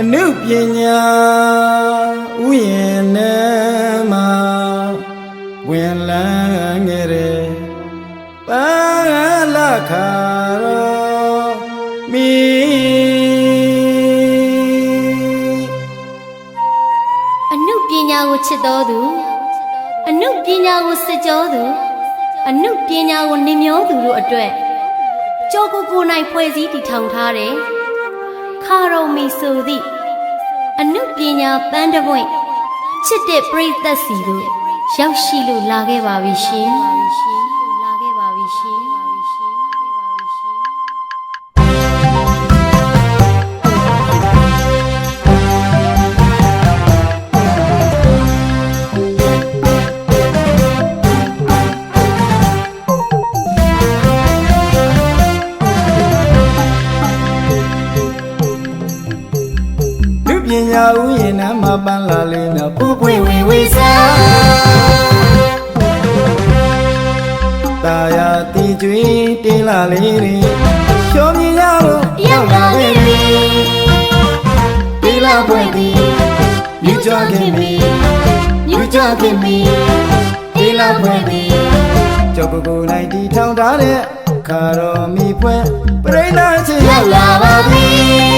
အနုပညာဥယျာဉ်နဲ့မှာဝင်လန်းခဲ့တဲ့ပါလခါရောမီအနုပညာကိုချစ်တော်သူအနုပညာကိုစစ်ကြောသူအနုပညာကိုနှမျောသူတို့အတွက်ကြောကိုကိုနိုင်ဖွဲ့စည်းတည်ထောင်ထားတယ် ခါရုံမီဆိုသည့်အနုပညာပန်းတပွင့်ချစ်တဲ့ပရိသတ်စီတို့ရောက်ရှိလို့လာခဲ့ပါပြီရှင်လာခဲ့ပါပြီရှင် ပညာဥယျာဉ်နဲ့မှာပန်းလာလေးနဲ့ပူပွင့်ဝင်ဝေးစာတာယာတီကျွေးတင်းလာလေးတွေဖြောမြင်ရလို့ရောက်လာခဲ့ပြီတီလာပွင့်သည်မြူကြခင်ပြီမြူကြခင်ပြီတီလာပွင့်သည်ကြောက်ကိုကိုနိုင်တီထောင်ထားတဲ့ခါတော်မီပွဲပြိဋ္ဌာချစ်ရောက်လာပါပြီ